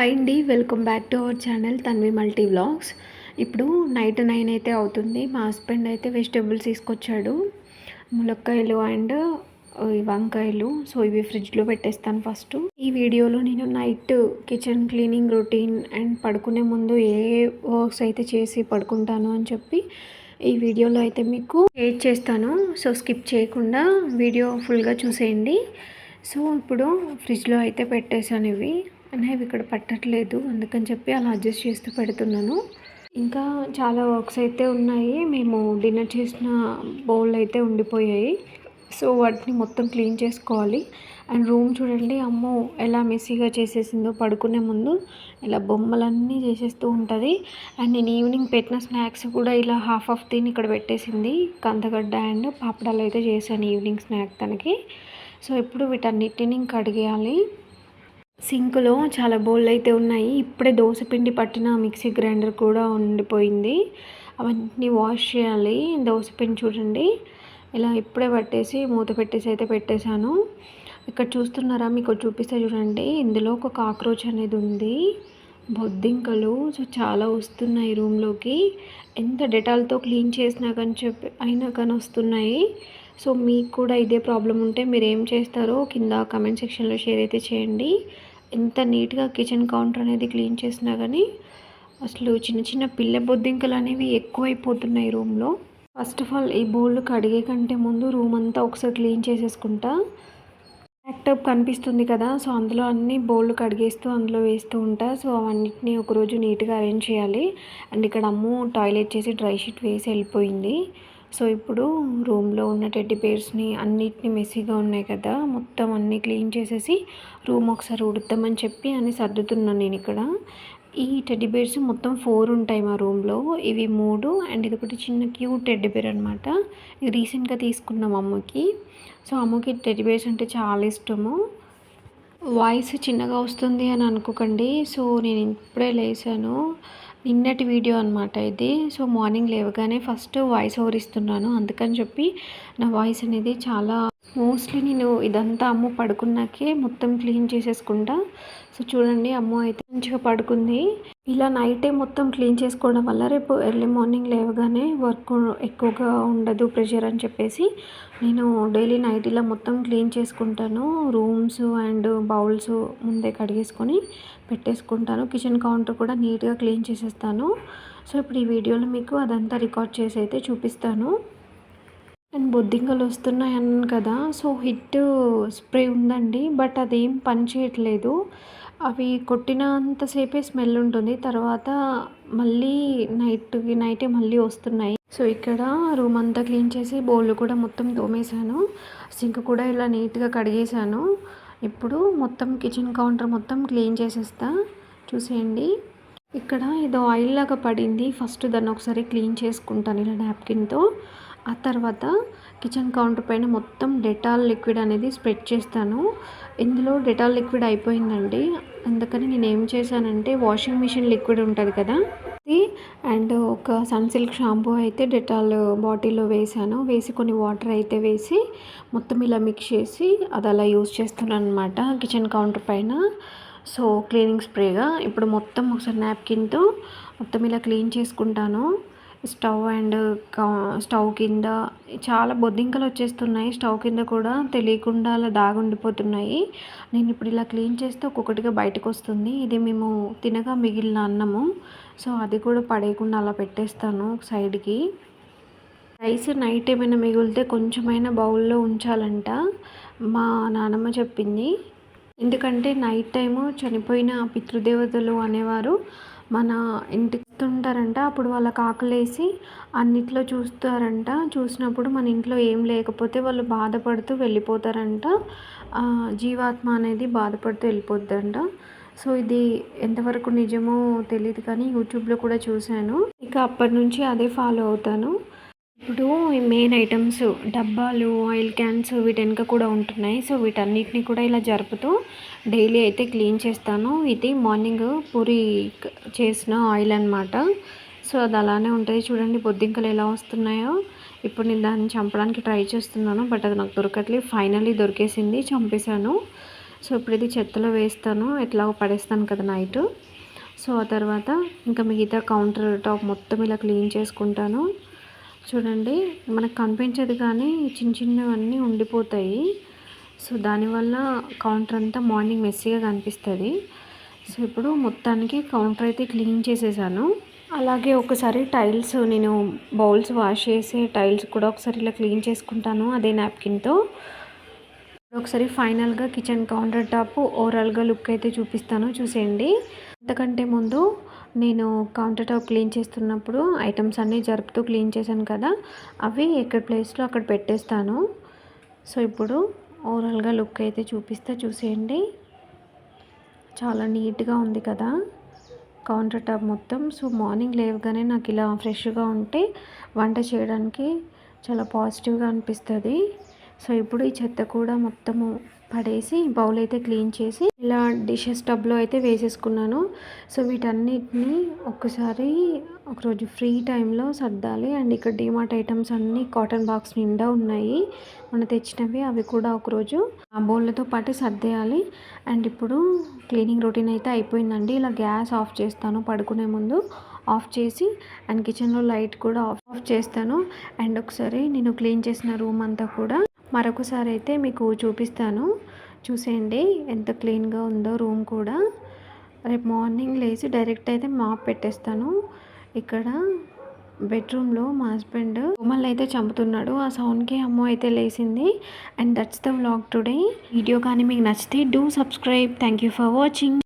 Hi అండి welcome back to our channel Tanvi multi vlogs ఇప్పుడు night nine అయితే అవుతుంది మా హస్బెండ్ అయితే వెజిటేబుల్స్ తీసుకొచ్చాడు. ములక్కాయలు అండ్ వంకాయలు. సో ఇవి ఫ్రిడ్జ్లో పెట్టేస్తాను ఫస్ట్ ఈ వీడియోలో నేను night kitchen cleaning routine and పడుకునే ముందు ఏ వర్క్స్ అయితే చేసి పడుకుంటాను అని చెప్పి ఈ వీడియోలో అయితే మీకు ఎయిట్ చేస్తాను. సో స్కిప్ చేయకుండా వీడియో ఫుల్గా చూసేయండి. సో ఇప్పుడు ఫ్రిడ్జ్లో అయితే పెట్టేశాను ఇవి. అనేవి ఇక్కడ పట్టట్లేదు. అందుకని చెప్పి అలా అడ్జస్ట్ చేస్తూ పెడుతున్నాను. ఇంకా చాలా వర్క్స్ అయితే ఉన్నాయి. మేము డిన్నర్ చేసిన బౌల్ అయితే ఉండిపోయాయి. సో వాటిని మొత్తం క్లీన్ చేసుకోవాలి. అండ్ రూమ్ చూడండి అమ్మో ఎలా మెస్సీగా చేసేసిందో పడుకునే ముందు ఇలా బొమ్మలన్నీ చేసేస్తూ ఉంటుంది. అండ్ నేను ఈవినింగ్ పెట్టిన స్నాక్స్ కూడా ఇలా హాఫ్ ఆఫ్ తిని ఇక్కడ పెట్టేసింది. కందగడ్డ అండ్ పాపడాలు అయితే చేశాను ఈవినింగ్ స్నాక్ తనకి. సో ఇప్పుడు వీటన్నిటిని కడిగేయాలి. సింక్లో చాలా బౌళ్ళు అయితే ఉన్నాయి. ఇప్పుడే దోశ పిండి పట్టిన మిక్సీ గ్రైండర్ కూడా ఉండిపోయింది. అవన్నీ వాష్ చేయాలి. దోశ పిండి చూడండి. ఇలా ఇప్పుడే పట్టేసి మూత పెట్టేసి అయితే పెట్టేశాను. ఇక్కడ చూస్తున్నారా? మీకు చూపిస్తే చూడండి. ఇందులో ఒక కాక్రోచ్ అనేది ఉంది. బొద్దింకలు. సో చాలా వస్తున్నాయి రూమ్లోకి. ఎంత డెటాల్తో క్లీన్ చేసినా కానీ చెప్పి అయినా కానీ వస్తున్నాయి. సో మీకు కూడా ఇదే ప్రాబ్లం ఉంటే మీరు ఏం చేస్తారో కింద కమెంట్ సెక్షన్లో షేర్ అయితే చేయండి. ఎంత నీట్గా కిచెన్ కౌంటర్ అనేది క్లీన్ చేసినా కానీ అసలు చిన్న చిన్న పిల్ల బొద్దింకలు అనేవి ఎక్కువైపోతున్నాయి రూమ్లో. ఫస్ట్ ఆఫ్ ఆల్ ఈ బోల్డ్ కడిగే కంటే ముందు రూమ్ అంతా ఒకసారి క్లీన్ చేసేసుకుంటా. ల్యాప్టాప్ కనిపిస్తుంది కదా సో అందులో అన్ని బోల్డ్ కడిగేస్తూ అందులో వేస్తూ ఉంటా. సో అవన్నిటిని ఒకరోజు నీట్గా అరేంజ్ చేయాలి. అండ్ ఇక్కడ అమ్ము టాయిలెట్ చేసి డ్రై షీట్ వేసి వెళ్ళిపోయింది. సో ఇప్పుడు రూమ్లో ఉన్న టెడ్డీ బేర్స్ని అన్నిటిని మెస్సీగా ఉన్నాయి కదా మొత్తం అన్నీ క్లీన్ చేసేసి రూమ్ ఒకసారి ఉడుద్దామని చెప్పి అని సర్దుతున్నాను నేను ఇక్కడ. ఈ టెడ్డీ బేర్స్ మొత్తం ఫోర్ ఉంటాయి మా రూమ్లో. ఇవి మూడు అండ్ ఇది ఒకటి చిన్న క్యూట్ టెడ్డీ బేర్ అనమాట ఇది రీసెంట్గా తీసుకున్నాం అమ్మకి. సో అమ్మకి టెడ్డీ బేర్స్ అంటే చాలా ఇష్టము. వాయిస్ చిన్నగా వస్తుంది అని అనుకోకండి. సో నేను ఇప్పుడే లేచాను నిన్నటి వీడియో అనమాట ఇది. సో మార్నింగ్ లేవగానే ఫస్ట్ వాయిస్ ఓవర్ ఇస్తున్నాను. అందుకని చెప్పి నా వాయిస్ అనేది చాలా మోస్ట్లీ నేను ఇదంతా అమ్మ పడుకున్నాకే మొత్తం క్లీన్ చేసేసుకుంటా. సో చూడండి అమ్మ అయితే మంచిగా పడుకుంది. ఇలా నైటే మొత్తం క్లీన్ చేసుకోవడం వల్ల రేపు ఎర్లీ మార్నింగ్ లేవగానే వర్క్ ఎక్కువగా ఉండదు ప్రెషర్ అని చెప్పేసి. నేను డైలీ నైట్ ఇలా మొత్తం క్లీన్ చేసుకుంటాను. రూమ్స్ అండ్ బౌల్స్ ముందే కడిగేసుకొని పెట్టేసుకుంటాను. కిచెన్ కౌంటర్ కూడా నీట్గా క్లీన్ చేసేస్తాను. సో ఇప్పుడు ఈ వీడియోలో మీకు అదంతా రికార్డ్ చేసి అయితే చూపిస్తాను. అండ్ బొద్దింకలు వస్తున్నాయి అన్నాను కదా సో హిట్ స్ప్రే ఉందండి బట్ అదేం పని చేయట్లేదు. అవి కొట్టినంతసేపే స్మెల్ ఉంటుంది. తర్వాత మళ్ళీ నైట్కి నైటే మళ్ళీ వస్తున్నాయి. సో ఇక్కడ రూమ్ అంతా క్లీన్ చేసి బౌళ్ళు కూడా మొత్తం తోమేశాను. సింక్ కూడా ఇలా నీట్గా కడిగేశాను. ఇప్పుడు మొత్తం కిచెన్ కౌంటర్ మొత్తం క్లీన్ చేసేస్తా. చూసేయండి. ఇక్కడ ఏదో ఆయిల్ లాగా పడింది. ఫస్ట్ దాన్ని ఒకసారి క్లీన్ చేసుకుంటాను ఇలా నాప్కిన్తో ఆ తర్వాత కిచెన్ కౌంటర్ పైన మొత్తం డెటాల్ లిక్విడ్ అనేది స్ప్రెడ్ చేస్తాను. ఇందులో డెటాల్ లిక్విడ్ అయిపోయిందండి. అందుకని నేను ఏం చేశానంటే వాషింగ్ మిషన్ లిక్విడ్ ఉంటుంది కదా అండ్ ఒక సన్సిల్క్ షాంపూ అయితే డెటాల్ బాటిల్లో వేసాను వేసి కొన్ని వాటర్ అయితే వేసి మొత్తం ఇలా మిక్స్ చేసి అది అలా యూజ్ చేస్తున్నాను అనమాట కిచెన్ కౌంటర్ పైన. సో క్లీనింగ్ స్ప్రేగా. ఇప్పుడు మొత్తం ఒకసారి నాప్కిన్తో మొత్తం ఇలా క్లీన్ చేసుకుంటాను. స్టవ్ అండ్ స్టవ్ కింద చాలా బొద్దింకలు వచ్చేస్తున్నాయి. స్టవ్ కింద కూడా తెలియకుండా అలా దాగుండిపోతున్నాయి. నేను ఇప్పుడు ఇలా క్లీన్ చేస్తే ఒక్కొక్కటిగా బయటకు వస్తుంది. ఇది మేము తినగా మిగిలిన అన్నము. సో అది కూడా పడేయకుండా అలా పెట్టేస్తాను సైడ్కి. రైస్ నైట్ ఏమైనా మిగిలితే కొంచెమైనా బౌల్లో ఉంచాలంట. మా నానమ్మ చెప్పింది. ఎందుకంటే నైట్ టైము చనిపోయిన పితృదేవతలు అనేవారు మన ఇంటికి వస్తుంటారంట అప్పుడు వాళ్ళకి ఆకలేసి అన్నిట్లో చూస్తారంట. చూసినప్పుడు మన ఇంట్లో ఏం లేకపోతే వాళ్ళు బాధపడుతూ వెళ్ళిపోతారంట. జీవాత్మ అనేది బాధపడుతూ వెళ్ళిపోద్దంట. సో ఇది ఎంతవరకు నిజమో తెలియదు కానీ యూట్యూబ్లో కూడా చూశాను. ఇక అప్పటి నుంచి అదే ఫాలో అవుతాను. ఇప్పుడు మెయిన్ ఐటమ్స్ డబ్బాలు ఆయిల్ క్యాన్స్ వీటి వెనుక కూడా ఉంటున్నాయి. సో వీటన్నిటిని కూడా ఇలా జరుపుతూ డైలీ అయితే క్లీన్ చేస్తాను. ఇది మార్నింగ్ పూరి చేసిన ఆయిల్ అనమాట సో అది అలానే ఉంటుంది. చూడండి బొద్దింకలు ఎలా వస్తున్నాయో. ఇప్పుడు నేను దాన్ని చంపడానికి ట్రై చేస్తున్నాను బట్ అది నాకు దొరకట్లేదు. ఫైనల్లీ దొరికేసింది చంపేశాను. సో ఇప్పుడు ఇది చెత్తలో వేస్తాను. ఎట్లాగో పడేస్తాను కదా నైట్ సో ఆ తర్వాత ఇంకా మిగతా కౌంటర్ టాప్ మొత్తం ఇలా క్లీన్ చేసుకుంటాను. చూడండి మనకు కనిపించదు కానీ చిన్న చిన్నవన్నీ ఉండిపోతాయి. సో దానివల్ల కౌంటర్ అంతా మార్నింగ్ మెస్సీగా కనిపిస్తుంది. సో ఇప్పుడు మొత్తానికి కౌంటర్ అయితే క్లీన్ చేసేసాను. అలాగే ఒకసారి టైల్స్ నేను బౌల్స్ వాష్ చేసే టైల్స్ కూడా ఒకసారి ఇలా క్లీన్ చేసుకుంటాను అదే నాప్కిన్తో. ఒకసారి ఫైనల్గా కిచెన్ కౌంటర్ టాప్ ఓవరాల్గా లుక్ అయితే చూపిస్తాను చూసేయండి. అంతకంటే ముందు నేను కౌంటర్ టాప్ క్లీన్ చేస్తున్నప్పుడు ఐటమ్స్ అన్నీ జరుపుతూ క్లీన్ చేశాను కదా అవి ఎక్కడ ప్లేస్లో అక్కడ పెట్టేస్తాను. సో ఇప్పుడు ఓవరాల్గా లుక్ అయితే చూపిస్తే చూసేయండి. చాలా నీట్గా ఉంది కదా కౌంటర్ టాప్ మొత్తం. సో మార్నింగ్ లేవగానే నాకు ఇలా ఫ్రెష్గా ఉంటే వంట చేయడానికి చాలా పాజిటివ్గా అనిపిస్తుంది. సో ఇప్పుడు ఈ చెత్త కూడా మొత్తము పడేసి బౌల్ అయితే క్లీన్ చేసి ఇలా డిషెస్ టబ్లో అయితే వేసేసుకున్నాను. సో వీటన్నిటిని ఒక్కసారి ఒకరోజు ఫ్రీ టైంలో సర్దాలి. అండ్ ఇక్కడ డిమార్ట్ ఐటమ్స్ అన్నీ కాటన్ బాక్స్ నిండా ఉన్నాయి. మనం తెచ్చినవి అవి కూడా ఒకరోజు ఆ బౌల్లతో పాటు సర్దేయాలి. అండ్ ఇప్పుడు క్లీనింగ్ రొటీన్ అయితే అయిపోయిందండి. ఇలా గ్యాస్ ఆఫ్ చేస్తాను పడుకునే ముందు. ఆఫ్ చేసి అండ్ కిచెన్లో లైట్ కూడా ఆఫ్ ఆఫ్ చేస్తాను. అండ్ ఒకసారి నేను క్లీన్ చేసిన రూమ్ అంతా కూడా మరొకసారి అయితే మీకు చూపిస్తాను. చూసేయండి ఎంత క్లీన్గా ఉందో రూమ్ కూడా. రేపు మార్నింగ్ లేచి డైరెక్ట్ అయితే మాప్ పెట్టేస్తాను. ఇక్కడ బెడ్రూమ్లో మా హస్బెండ్ ఉమ్మల్ని అయితే చంపుతున్నాడు. ఆ సౌండ్కి అమ్మ అయితే లేచింది. And that's the vlog today. Video కానీ మీకు నచ్చితే do subscribe. Thank you for watching.